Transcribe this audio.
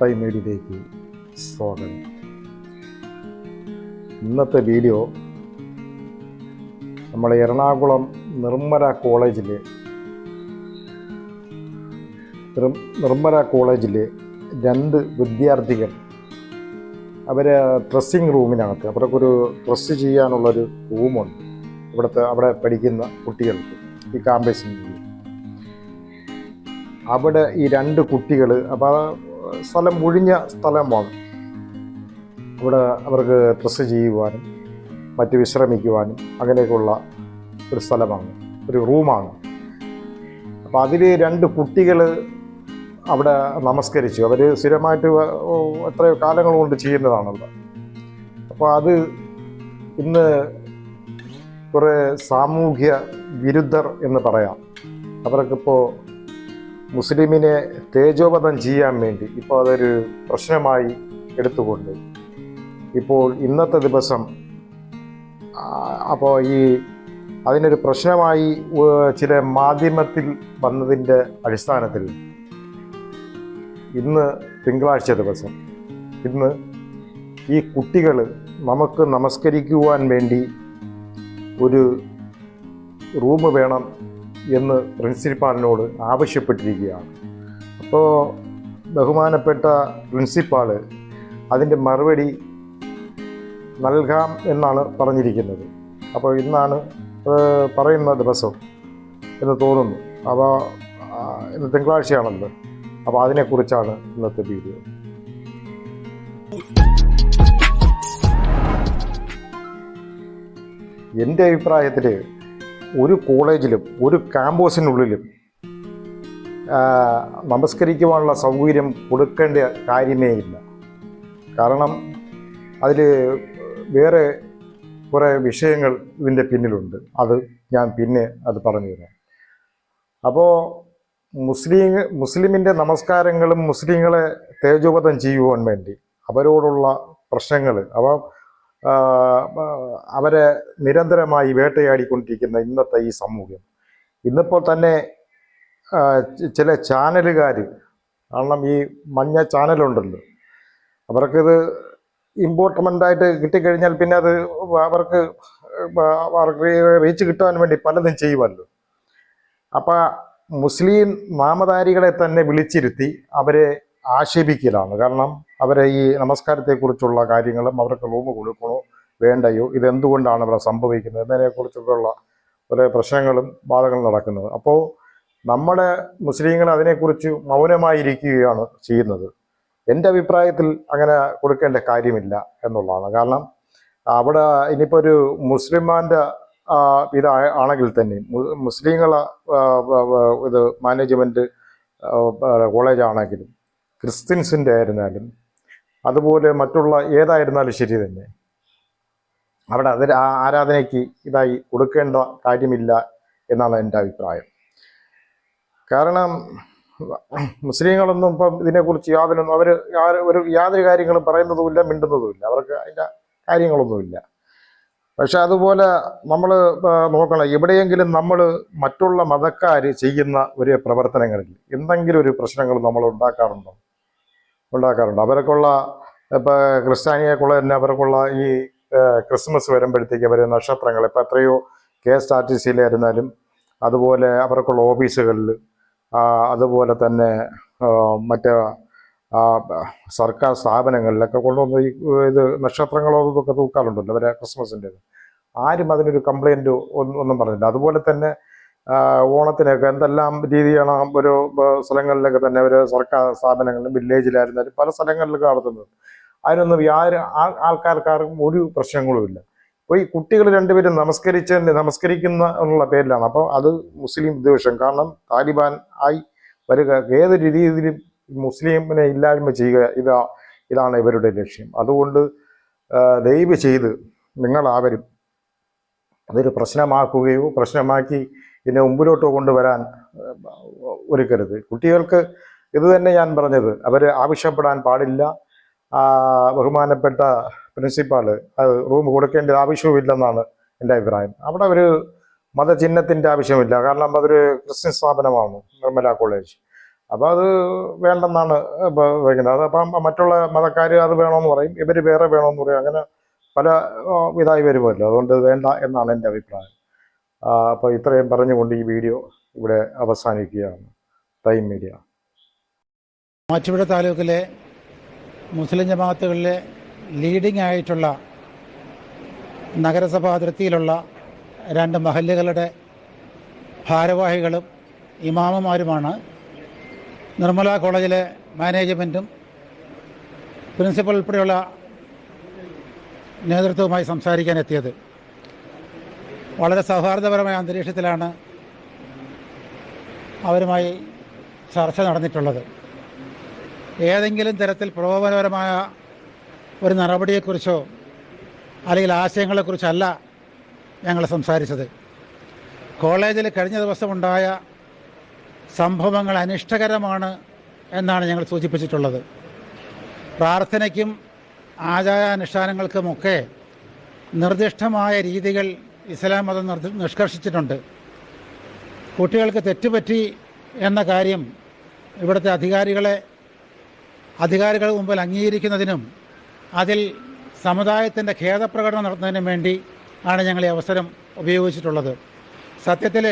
മത്തായി മീഡിയയിലേക്ക് സ്വാഗതം. ഇന്നത്തെ വീഡിയോ നമ്മൾ എറണാകുളം നിർമ്മല കോളേജിലെ നിർമ്മല കോളേജിലെ രണ്ട് വിദ്യാർത്ഥികൾ അവരെ ഡ്രസ്സിങ് റൂമിനകത്ത് അവർക്കൊരു ഡ്രസ്സ് ചെയ്യാനുള്ളൊരു റൂമുണ്ട്. ഇവിടുത്തെ അവിടെ പഠിക്കുന്ന കുട്ടികൾക്ക് ഈ കാമ്പസിന്റെ അവിടെ ഈ രണ്ട് കുട്ടികൾ അപ്പോൾ സ്ഥലം ഒഴിഞ്ഞ സ്ഥലമാണ്. അവിടെ അവർക്ക് ഡ്രസ്സ് ചെയ്യുവാനും മറ്റ് വിശ്രമിക്കുവാനും അങ്ങനെയൊക്കെയുള്ള ഒരു സ്ഥലമാണ് ഒരു റൂമാണ്. അപ്പോൾ അതിൽ രണ്ട് കുട്ടികൾ അവിടെ നമസ്കരിച്ചു. അവർ സ്ഥിരമായിട്ട് എത്രയോ കാലങ്ങൾ കൊണ്ട് ചെയ്യുന്നതാണല്ലോ അപ്പോൾ അത് ഇന്ന് കുറേ സാമൂഹ്യ വിരുദ്ധർ എന്ന് പറയാം. അവർക്കിപ്പോൾ മുസ്ലിമിനെ തേജോവധം ചെയ്യാൻ വേണ്ടി ഇപ്പോൾ അതൊരു പ്രശ്നമായി എടുത്തുകൊണ്ട് ഇപ്പോൾ ഇന്നത്തെ ദിവസം അപ്പോൾ ഈ അതിനൊരു പ്രശ്നമായി ചില മാധ്യമത്തിൽ വന്നതിന്റെ അടിസ്ഥാനത്തിൽ ഇന്ന് തിങ്കളാഴ്ച ദിവസം ഇന്ന് ഈ കുട്ടികൾ നമുക്ക് നമസ്കരിക്കുവാൻ വേണ്ടി ഒരു റൂം വേണം എന്ന് പ്രിൻസിപ്പാളിനോട് ആവശ്യപ്പെട്ടിരിക്കുകയാണ്. അപ്പോൾ ബഹുമാനപ്പെട്ട പ്രിൻസിപ്പാൾ അതിന്റെ മറുപടി നൽകാം എന്നാണ് പറഞ്ഞിരിക്കുന്നത്. അപ്പോൾ ഇന്നാണ് പറയുന്ന ദിവസം എന്ന് തോന്നുന്നു. അപ്പോൾ ഇന്ന് തിങ്കളാഴ്ചയാണല്ലോ. അപ്പോൾ അതിനെക്കുറിച്ചാണ് ഇന്നത്തെ വീഡിയോ. എന്റെ അഭിപ്രായത്തിൽ ഒരു കോളേജിലും ഒരു ക്യാമ്പസിനുള്ളിലും നമസ്കരിക്കുവാനുള്ള സൗകര്യം കൊടുക്കേണ്ട കാര്യമേ ഇല്ല. കാരണം അതിൽ വേറെ കുറേ വിഷയങ്ങൾ ഇതിന്റെ പിന്നിലുണ്ട്. അത് ഞാൻ പിന്നെ അത് പറഞ്ഞു തരാം. അപ്പോൾ മുസ്ലിം മുസ്ലിമിന്റെ നമസ്കാരങ്ങളും മുസ്ലിങ്ങളെ തേജോപതം ചെയ്യുവാൻ വേണ്ടി അവരോടുള്ള പ്രശ്നങ്ങൾ അവ അവരെ നിരന്തരമായി വേട്ടയാടിക്കൊണ്ടിരിക്കുന്ന ഇന്നത്തെ ഈ സമൂഹം. ഇന്നിപ്പോൾ തന്നെ ചില ചാനലുകാർ കാരണം ഈ മഞ്ഞ ചാനലുണ്ടല്ലോ അവർക്കിത് ഇമ്പോർട്ടമെന്റായിട്ട് കിട്ടിക്കഴിഞ്ഞാൽ പിന്നെ അത് അവർക്ക് അവർക്ക് റീച്ച് കിട്ടാൻ വേണ്ടി പലതും ചെയ്യുമല്ലോ. അപ്പോൾ മുസ്ലിം നാമധാരികളെ തന്നെ വിളിച്ചിരുത്തി അവരെ ആക്ഷേപിക്കലാണ്. കാരണം അവരെ ഈ നമസ്കാരത്തെക്കുറിച്ചുള്ള കാര്യങ്ങളും അവർക്ക് റൂം കൊടുക്കണോ വേണ്ടയോ? ഇതെന്തുകൊണ്ടാണ് ഇവിടെ സംഭവിക്കുന്നത്? എന്നതിനെക്കുറിച്ചൊക്കെയുള്ള ഒരു പ്രശ്നങ്ങളും ബാധകളും നടക്കുന്നത്. അപ്പോൾ നമ്മുടെ മുസ്ലിങ്ങൾ അതിനെക്കുറിച്ച് മൗനമായിരിക്കുകയാണ് ചെയ്യുന്നത്. എന്റെ അഭിപ്രായത്തിൽ അങ്ങനെ കൊടുക്കേണ്ട കാര്യമില്ല എന്നുള്ളതാണ്. കാരണം അവിടെ ഇനിയിപ്പോൾ ഒരു മുസ്ലിമാന്റെ ഇത് ആണെങ്കിൽ തന്നെ മുസ്ലിങ്ങളെ ഇത് മാനേജ്മെന്റ് കോളേജാണെങ്കിലും ക്രിസ്ത്യൻസിന്റെ ആയിരുന്നാലും അതുപോലെ മറ്റുള്ള ഏതായിരുന്നാലും ശരി തന്നെ. അവിടെ ആ ആരാധനയ്ക്ക് ഇതായി കൊടുക്കേണ്ട കാര്യമില്ല എന്നാണ് എന്റെ അഭിപ്രായം. കാരണം മുസ്ലിങ്ങളൊന്നും ഇപ്പം ഇതിനെക്കുറിച്ച് യാതൊന്നും അവർ ഒരു യാതൊരു കാര്യങ്ങളും പറയുന്നതുമില്ല മിണ്ടുന്നതുമില്ല. അവർക്ക് അതിന്റെ കാര്യങ്ങളൊന്നുമില്ല. പക്ഷെ അതുപോലെ നമ്മൾ നോക്കണം. എവിടെയെങ്കിലും നമ്മൾ മറ്റുള്ള മതക്കാർ ചെയ്യുന്ന ഒരു പ്രവർത്തനങ്ങളിൽ എന്തെങ്കിലും ഒരു പ്രശ്നങ്ങൾ നമ്മൾ ഉണ്ടാക്കാറുണ്ടോ? ഉണ്ടാക്കാറുണ്ട്. അവർക്കുള്ള ഇപ്പോൾ ക്രിസ്ത്യാനിയെക്കുള്ള തന്നെ അവർക്കുള്ള ഈ ക്രിസ്മസ് വരുമ്പോഴത്തേക്ക് അവർ നക്ഷത്രങ്ങൾ ഇപ്പം എത്രയോ കെ എസ് ആർ ടി സിയിലായിരുന്നാലും അതുപോലെ അവർക്കുള്ള ഓഫീസുകളിൽ അതുപോലെ തന്നെ മറ്റ് സർക്കാർ സ്ഥാപനങ്ങളിലൊക്കെ കൊണ്ടുവന്ന് ഈ ഇത് നക്ഷത്രങ്ങളോ ഇതൊക്കെ തൂക്കാറുണ്ടല്ലോ അവരെ ക്രിസ്മസിന്റെ ആരും അതിനൊരു കംപ്ലൈന്റ് ഒന്നും പറഞ്ഞില്ല അതുപോലെ തന്നെ ഓണത്തിനൊക്കെ എന്തെല്ലാം രീതിയാണ് ഒരു സ്ഥലങ്ങളിലൊക്കെ തന്നെ ഒരു സർക്കാർ സ്ഥാപനങ്ങളിലും വില്ലേജിലായിരുന്നാലും പല സ്ഥലങ്ങളിലൊക്കെ നടത്തുന്നത്. അതിനൊന്നും യാതൊരു ആൾ ആൾക്കാർക്കാർക്കും ഒരു പ്രശ്നങ്ങളുമില്ല അപ്പോൾ ഈ കുട്ടികൾ രണ്ടുപേരും നമസ്കരിച്ച് നമസ്കരിക്കുന്ന എന്നുള്ള പേരിലാണ്. അപ്പോൾ അത് മുസ്ലിം വിദ്വേഷം. കാരണം താലിബാൻ ആയി വരിക ഏതൊരു രീതിയിലും മുസ്ലിമിനെ ഇല്ലായ്മ ചെയ്യുക ഇതാ ഇതാണ് ഇവരുടെ ലക്ഷ്യം. അതുകൊണ്ട് ദയവ് ചെയ്ത് നിങ്ങളാവരും അതൊരു പ്രശ്നമാക്കുകയോ പ്രശ്നമാക്കി ഇതിനെ മുമ്പിലോട്ട് കൊണ്ടുവരാൻ ഒരുക്കരുത്. കുട്ടികൾക്ക് ഇത് തന്നെ ഞാൻ പറഞ്ഞത്. അവർ ആവശ്യപ്പെടാൻ പാടില്ല. ബഹുമാനപ്പെട്ട പ്രിൻസിപ്പാൾ അത് റൂം കൊടുക്കേണ്ട ആവശ്യവുമില്ലെന്നാണ് എന്റെ അഭിപ്രായം. അവിടെ ഒരു മതചിഹ്നത്തിന്റെ ആവശ്യമില്ല കാരണം അതൊരു ക്രിസ്ത്യൻ സ്ഥാപനമാണ് നിർമ്മല കോളേജ്. അപ്പോൾ അത് വേണ്ടെന്നാണ് വയ്ക്കുന്നത്. അത് അപ്പം മറ്റുള്ള മതക്കാർ അത് വേണമെന്ന് പറയും. ഇവർ വേറെ വേണമെന്ന് പറയും. അങ്ങനെ പല ഇതായി വരുമല്ലോ. അതുകൊണ്ട് വേണ്ട എന്നാണ് എന്റെ അഭിപ്രായം. അപ്പോൾ ഇത്രയും പറഞ്ഞുകൊണ്ട് ഈ വീഡിയോ ഇവിടെ അവസാനിക്കുകയാണ്. ടൈം മീഡിയ മാറ്റുപുഴ താലൂക്കിലെ മുസ്ലിം ജമാഅത്തുകളിലെ ലീഡിംഗ് ആയിട്ടുള്ള നഗരസഭാ അതിർത്തിയിലുള്ള രണ്ട് മഹല്ലുകളുടെ ഭാരവാഹികളും ഇമാമുമാരുമാണ്. നിർമ്മല കോളേജിലെ മാനേജ്മെന്റും പ്രിൻസിപ്പൽ ഉൾപ്പെടെയുള്ള നേതൃത്വവുമായി സംസാരിക്കാൻ എത്തിയത്. വളരെ സൗഹാർദ്ദപരമായ അന്തരീക്ഷത്തിലാണ് അവരുമായി ചർച്ച നടന്നിട്ടുള്ളത്. ഏതെങ്കിലും തരത്തിൽ പ്രകോപനപരമായ ഒരു നടപടിയെക്കുറിച്ചോ അല്ലെങ്കിൽ ആശയങ്ങളെക്കുറിച്ചല്ല ഞങ്ങൾ സംസാരിച്ചത്. കോളേജിൽ കഴിഞ്ഞ ദിവസമുണ്ടായ സംഭവങ്ങൾ അനിഷ്ടകരമാണ് എന്നാണ് ഞങ്ങൾ സൂചിപ്പിച്ചിട്ടുള്ളത്. പ്രാർത്ഥനയ്ക്കും ആചാരാനുഷ്ഠാനങ്ങൾക്കുമൊക്കെ നിർദ്ദിഷ്ടമായ രീതികൾ ഇസ്ലാം മതം നിഷ്കർഷിച്ചിട്ടുണ്ട്. കുട്ടികൾക്ക് തെറ്റുപറ്റി എന്ന കാര്യം ഇവിടുത്തെ അധികാരികളെ അധികാരികൾ മുമ്പിൽ അംഗീകരിക്കുന്നതിനും അതിൽ സമുദായത്തിന്റെ ഖേദപ്രകടനം നടത്തുന്നതിനും വേണ്ടി ആണ് ഞങ്ങൾ ഈ അവസരം ഉപയോഗിച്ചിട്ടുള്ളത്. സത്യത്തിൽ